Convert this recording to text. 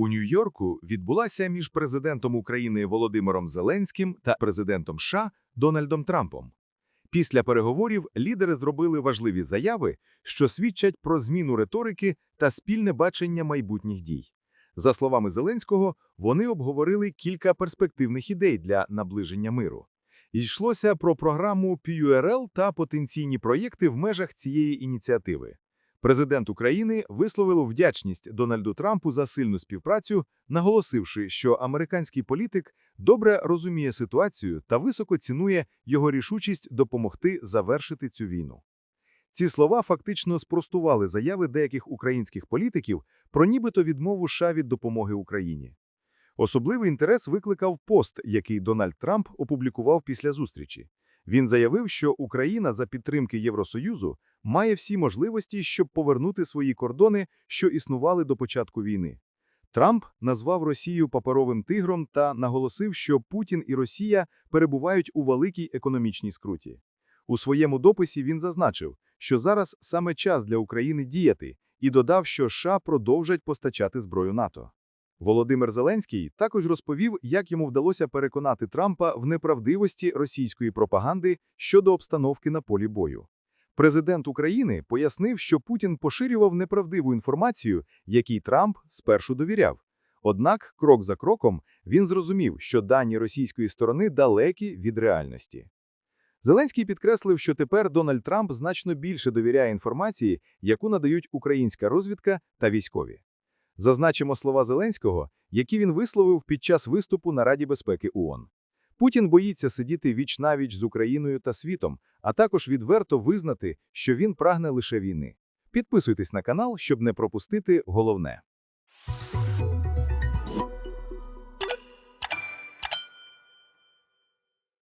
У Нью-Йорку відбулася між президентом України Володимиром Зеленським та президентом США Дональдом Трампом. Після переговорів лідери зробили важливі заяви, що свідчать про зміну риторики та спільне бачення майбутніх дій. За словами Зеленського, вони обговорили кілька перспективних ідей для наближення миру. Йшлося про програму PURL та потенційні проєкти в межах цієї ініціативи. Президент України висловив вдячність Дональду Трампу за сильну співпрацю, наголосивши, що американський політик добре розуміє ситуацію та високо цінує його рішучість допомогти завершити цю війну. Ці слова фактично спростували заяви деяких українських політиків про нібито відмову США від допомоги Україні. Особливий інтерес викликав пост, який Дональд Трамп опублікував після зустрічі. Він заявив, що Україна за підтримки Євросоюзу має всі можливості, щоб повернути свої кордони, що існували до початку війни. Трамп назвав Росію паперовим тигром та наголосив, що Путін і Росія перебувають у великій економічній скруті. У своєму дописі він зазначив, що зараз саме час для України діяти, і додав, що США продовжать постачати зброю НАТО. Володимир Зеленський також розповів, як йому вдалося переконати Трампа в неправдивості російської пропаганди щодо обстановки на полі бою. Президент України пояснив, що Путін поширював неправдиву інформацію, якій Трамп спершу довіряв. Однак, крок за кроком, він зрозумів, що дані російської сторони далекі від реальності. Зеленський підкреслив, що тепер Дональд Трамп значно більше довіряє інформації, яку надають українська розвідка та військові. Зазначимо слова Зеленського, які він висловив під час виступу на Раді безпеки ООН. Путін боїться сидіти віч-навіч з Україною та світом, а також відверто визнати, що він прагне лише війни. Підписуйтесь на канал, щоб не пропустити головне.